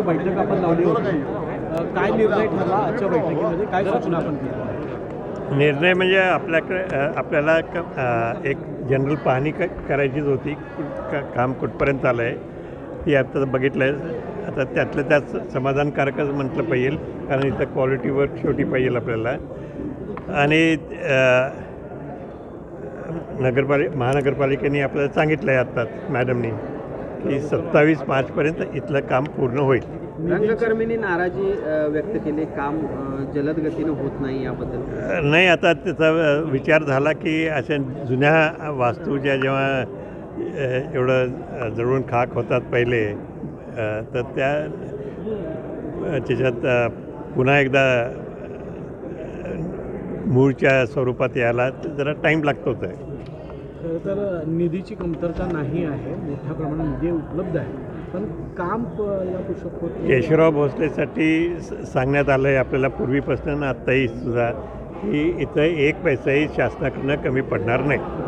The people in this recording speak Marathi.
महत्त्वाची बैठक आपण लावली होती. काय निर्णय ठरला आजच्या बैठकीमध्ये? काय सूचना आपण केली? निर्णय म्हणजे आपल्याकडे आपल्याला एक जनरल पाहणी क करायचीच होती काम कुठपर्यंत आलं आहे ती आता बघितलं आहे आता त्यातलं त्यात समाधानकारकच म्हटलं पाहिजे कारण इथं क्वालिटी वर्क शेवटी पाहिजे आपल्याला. आणि नगरपालिक नगरपालिका महानगरपालिकेने आपल्याला सांगितलं आहे आत्ताच मॅडमनी की सत्तावीस मार्चपर्यंत इथलं काम पूर्ण होईल. रंगकर्मींनी नाराजी व्यक्त केली. काम जलद गतीनं होत नाही याबद्दल. नाही आता त्याचा विचार झाला की अशा जुन्या वास्तू ज्या जेव्हा एवढं जळून खाक होतात पहिले तर त्या त्याच्यात पुन्हा एकदा मूळच्या स्वरूपात यायला जरा टाईम लागतोच आहे. खरं तर निधीची कमतरता नाही आहे मोठ्या प्रमाणात निधी उपलब्ध आहे. पण काम लागू या पुस्तक केशवराव भोसलेसाठी स- सांगण्यात आलं आहे आपल्याला पूर्वीपासून आत्ताही सुद्धा की इथं एक पैसाही शासनाकडनं कमी पडणार नाही.